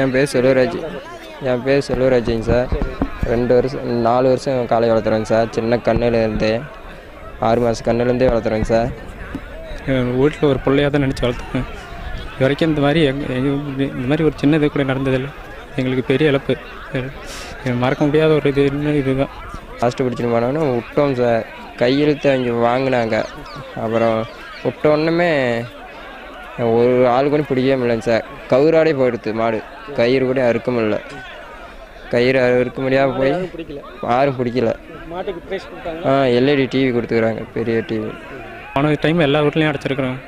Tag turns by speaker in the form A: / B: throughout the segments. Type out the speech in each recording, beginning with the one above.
A: என் பேர் செல்வராஜ். என் பேர் செல்வராஜுங்க சார். ரெண்டு வருஷம் நாலு வருஷம் காளை வளர்த்துறேங்க சார். சின்ன கண்ணுலேருந்தே ஆறு மாதம் கண்ணுலேருந்தே வளர்த்துறேங்க சார்.
B: எங்கள் வீட்டில் ஒரு பிள்ளையாக தான் நினச்சி வளர்த்துப்பேன் இது வரைக்கும் இந்த மாதிரி எங்க இந்த மாதிரி ஒரு சின்ன இது கூட நடந்ததில்லை. எங்களுக்கு பெரிய இழப்பு. மறக்க முடியாத ஒரு இது இதுதான்.
A: லாஸ்ட்டு பிடிச்சிட்டு போனோன்னு விட்டோம் சார். கையெழுத்து அவங்க வாங்கினாங்க. அப்புறம் விட்ட ஒரு ஆள் கூட பிடிக்கவே முடியலங்க சார். கவுராடே போயிடுது மாடு. கயிறு கூட அறுக்க முடியல. கயிறு அறுக்க முடியாமல் போய் யாரும் பிடிக்கல.
C: மாட்டுக்கு ப்ரைஸ் கொடுத்தாங்க
A: ஆ எல்இடி டிவி கொடுத்துக்குறாங்க. பெரிய டிவி
B: போன டைம் எல்லா ஊர்லேயும் அடைச்சிருக்கிறோம்.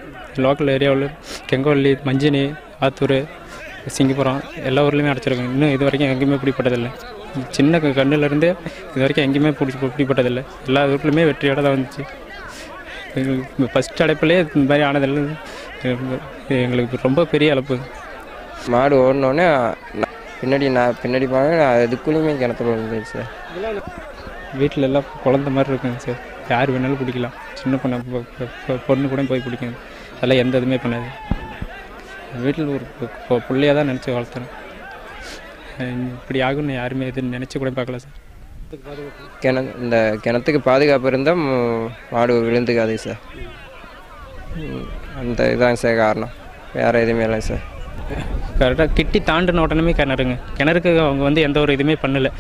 B: லோக்கல் ஏரியாவில் கெங்கவள்ளி மஞ்சினி ஆத்தூர் சிங்கிபுரம் எல்லா ஊர்லேயுமே அடைச்சிருக்கோம். இன்னும் இது வரைக்கும் எங்கேயுமே பிடிப்பட்டதில்லை. சின்ன கண்ணுலேருந்தே இது வரைக்கும் எங்கேயுமே பிடிச்சி பிடிப்பட்டதில்லை. எல்லா ஊர்லேயுமே வெற்றியோட தான் வந்துச்சு. ஃபஸ்ட் அடைப்பிலே இந்த மாதிரி ஆனதில்லை. எங்களுக்கு ரொம்ப பெரிய இழப்பு.
A: மாடு ஓடினோடனே பின்னாடி நான் பின்னாடி போனேன் அதுக்குள்ளேயுமே கிணத்துல விழுந்துச்சு சார்.
B: வீட்டில் எல்லாம் குழந்த மாதிரி இருக்குங்க சார். யார் வேணாலும் பிடிக்கலாம். சின்ன பொண்ணு பொண்ணு கூட போய் பிடிக்கும் அதெல்லாம் எந்த இதுவுமே பண்ணாது. வீட்டில் ஒரு பிள்ளையாக தான் நினச்சி வளர்த்துறேன் இப்படி ஆகும்னு யாருமே எதுவும் நினச்சி கூட பார்க்கல சார்.
A: கிண இந்த கிணத்துக்கு பாதுகாப்பு இருந்தால் மாடு விழுந்துக்காது சார். அந்த இதுதான் சார் காரணம். வேறு எதுவுமே இல்லை சார்.
B: கரெக்டாக கிட்டி தாண்டின உடனே கிணறுங்க. கிணறுக்கு அவங்க வந்து எந்த ஒரு இதுவுமே பண்ணலை.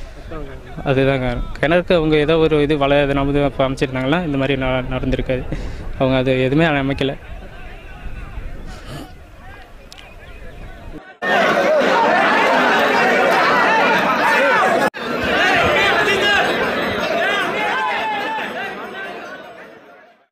B: அதுதான் காரணம். கிணறுக்கு அவங்க ஏதோ ஒரு இது வலை நமது அமைச்சிருந்தாங்கன்னா இந்த மாதிரி ந- நடந்திருக்காது. அவங்க அது எதுவுமே அமைக்கலை.